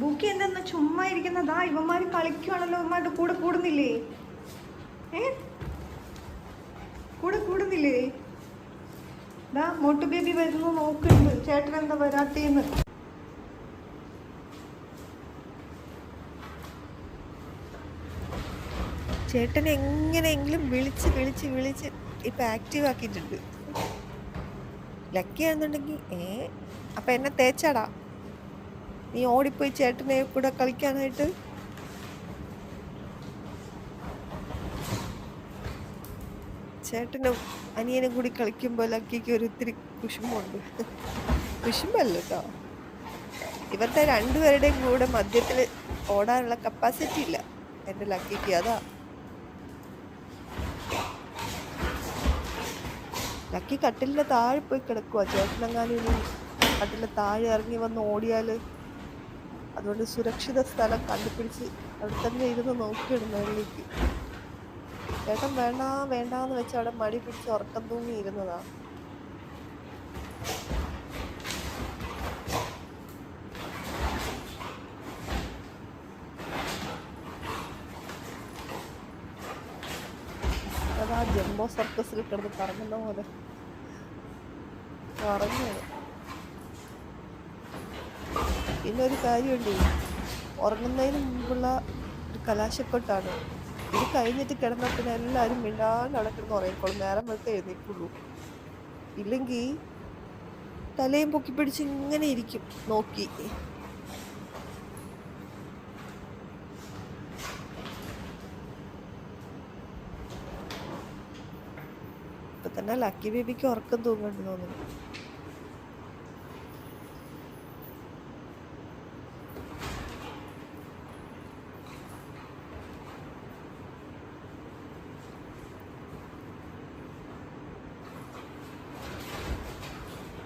ബുക്കി എന്തെന്ന് ചുമ്മാ ഇരിക്കുന്നതാ? ഇവന്മാര് കളിക്കുവാണല്ലോ ഇവന്മാരുടെ കൂടെ കൂടുന്നില്ലേ? ഏ? കൂടെ കൂടുന്നില്ലേ? ദാ മോട്ടു ബേബി വരുന്നു നോക്കുന്നു ചേട്ടൻ എന്താ വരാത്തേന്ന്? ചേട്ടൻ എങ്ങനെയെങ്കിലും വിളിച്ച് വിളിച്ച് വിളിച്ച് ഇപ്പൊ ആക്റ്റീവ് ആക്കിയിട്ടുണ്ട്. ലക്കി ആണെന്നുണ്ടെങ്കിൽ ഏ? അപ്പൊ എന്നെ തേച്ചാടാ. നീ ഓടിപ്പോയി ചേട്ടനെ കൂടെ കളിക്കാനായിട്ട്. ചേട്ടനും അനിയനും കൂടി കളിക്കുമ്പോൾ ലക്കിക്ക് ഒരു ഇത്തിരി കുശുമ്പുണ്ട് കുശുമ്പല്ല കേട്ടോ ഇവരുടെ രണ്ടുപേരുടെയും കൂടെ മദ്യത്തിൽ ഓടാനുള്ള കപ്പാസിറ്റി ഇല്ല. എന്റെ ലക്കിക്ക് അതാ. ലക്കി കട്ടിലിന്റെ താഴെ പോയി കിടക്കുക ചേട്ടനെങ്ങാനും കട്ടിലിന്റെ താഴെ ഇറങ്ങി വന്ന് ഓടിയാൽ അതുകൊണ്ട് സുരക്ഷിത സ്ഥലം കണ്ടുപിടിച്ച് അവിടെ തന്നെ ഇരുന്ന് നോക്കിയിടും മുകളിലേക്ക് ചേട്ടൻ വേണ്ട വേണ്ടാന്ന് വെച്ച് അവിടെ മടി പിടിച്ച് ഉറക്കം തൂങ്ങി ഇരുന്നതാ അതാ ജംബോ സർക്കസിൽ കിടന്ന് കറങ്ങുന്ന പോലെ. കറങ്ങുക പിന്നെ ഒരു കാര്യമുണ്ട്. ഉറങ്ങുന്നതിന് മുമ്പുള്ള ഒരു കലാശക്കൊട്ടാണ്. ഇത് കഴിഞ്ഞിട്ട് കിടന്നാൽ പിന്നെ എല്ലാവരും മിണ്ടാണ്ട് അവിടെ കിടന്ന് ഉറങ്ങിക്കോളും. നേരം വെളുത്ത് എഴുന്നേക്കുള്ളൂ ഇല്ലെങ്കിൽ തലയും പൊക്കി പിടിച്ച് ഇങ്ങനെ ഇരിക്കും. നോക്കി. ഇപ്പൊ തന്നെ ലക്കി ബേബിക്ക് ഉറക്കം തൂങ്ങുന്നുണ്ട് തോന്നുന്നു.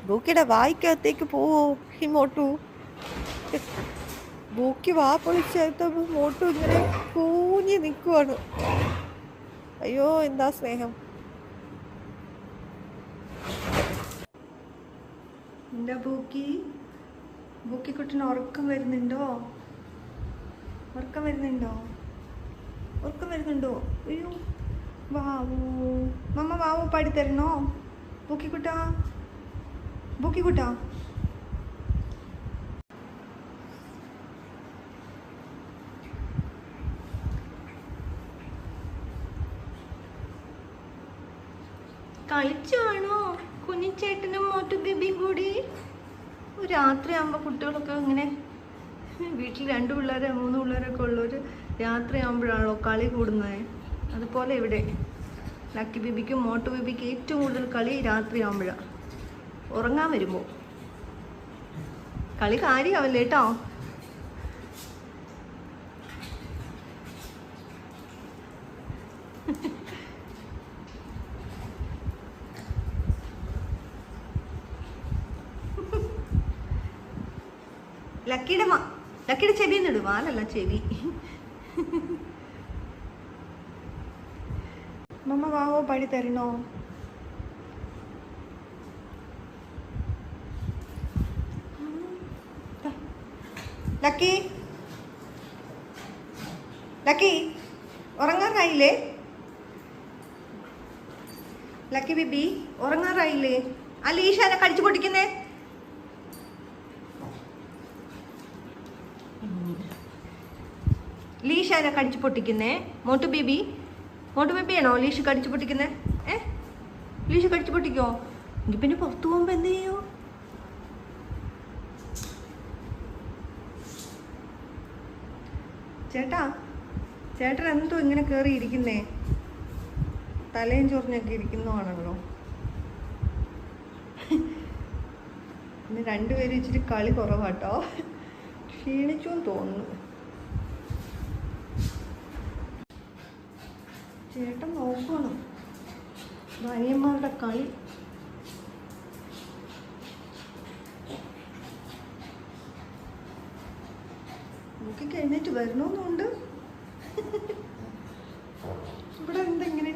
ബൂക്കിയുടെ വായിക്കകത്തേക്ക് പോവോ ഈ മോട്ടു ബൂക്കി വാ പൊളിച്ചെടുത്തപ്പോ മോട്ടു ഇങ്ങനെ കൂഞ്ഞി നിൽക്കുവാണ് അയ്യോ എന്താ സ്നേഹം? എന്താ ബൂക്കി? ബൂക്കിക്കുട്ടിന് ഉറക്കം വരുന്നുണ്ടോ? ഉറക്കം വരുന്നുണ്ടോ? ഉറക്കം വരുന്നുണ്ടോ? അയ്യോ വാവൂ. മമ്മ വാവു പാടിത്തരണോ ബൂക്കിക്കുട്ടാ ബൂക്കിക്കുട്ടാ? കളിച്ചാണോ? കുഞ്ഞിച്ചേട്ടനും മോട്ടു ബേബിയും കൂടി? രാത്രി ആകുമ്പോൾ കുട്ടികളൊക്കെ ഇങ്ങനെ വീട്ടിൽ രണ്ട് പിള്ളേരെ മൂന്ന് പിള്ളേരൊക്കെ ഉള്ളവർ രാത്രിയാകുമ്പോഴാണല്ലോ കളി കൂടുന്നത്. അതുപോലെ ഇവിടെ ലക്കി ബേബിക്കും മോട്ടു ബേബിക്കും ഏറ്റവും കൂടുതൽ കളി രാത്രി ആകുമ്പോഴാണ് ഉറങ്ങാൻ വരുമ്പോൾ കളി കാര്യമാവല്ലേ കേട്ടോ ലക്കിയുടെ ലക്കിയുടെ ചെവി എന്നിടും വാലല്ല ചെവി. മമ്മ വാവോ പാടി തരണോ? ലക്കി. ലക്കി ഉറങ്ങാറായില്ലേ? ലക്കി ബിബി ഉറങ്ങാറായില്ലേ? ആ എന്നെ കടിച്ചു പൊട്ടിക്കുന്നേ. എന്നെ കടിച്ചു പൊട്ടിക്കുന്നേ. മോട്ടു ബിബി മോട്ടു ബിബി ബേബിയാണോ ലീഷ് കടിച്ചു പൊട്ടിക്കുന്നേ? ഏ? ലീഷ് കടിച്ചു പൊട്ടിക്കോ? എങ്കിൽ പിന്നെ പുറത്തു പോകുമ്പോ എന്ത് ചെയ്യോ? ചേട്ടാ ചേട്ടൻ എന്തോ ഇങ്ങനെ കയറി ഇരിക്കുന്നേ തലയും ചൊറിഞ്ഞൊക്കെ ഇരിക്കുന്നതാണല്ലോ. ഇന്ന് രണ്ടുപേരും ഇച്ചിരി കളി കുറവാട്ടോ. ക്ഷീണിച്ചു തോന്നുന്നു. ചേട്ടൻ നോക്കണം. ഭാര്യന്മാരുടെ കളി. എഴുന്നേറ്റ് വരണമെന്നുണ്ട്. ഇവിടെ എന്തെങ്ങനെ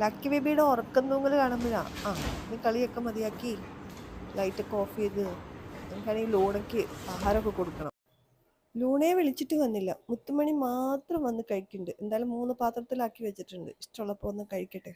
ലക്കി ബേബിയുടെ ഉറക്കം തൂങ്ങൽ കാണുമ്പോഴാണ് ആ നീ കളിയൊക്കെ മതിയാക്കി. ലൈറ്റൊക്കെ ഓഫ് ചെയ്ത്. എനിക്കാണെങ്കിൽ ലോണൊക്കെ ആഹാരമൊക്കെ കൊടുക്കണം. ലൂണയെ വിളിച്ചിട്ട് വന്നില്ല. മുത്തുമണി മാത്രം വന്ന് കഴിക്കുന്നുണ്ട്. എന്തായാലും മൂന്ന് പാത്രത്തിലാക്കി വെച്ചിട്ടുണ്ട്. ഇഷ്ടമുള്ളപ്പോൾ ഒന്ന് കഴിക്കട്ടെ.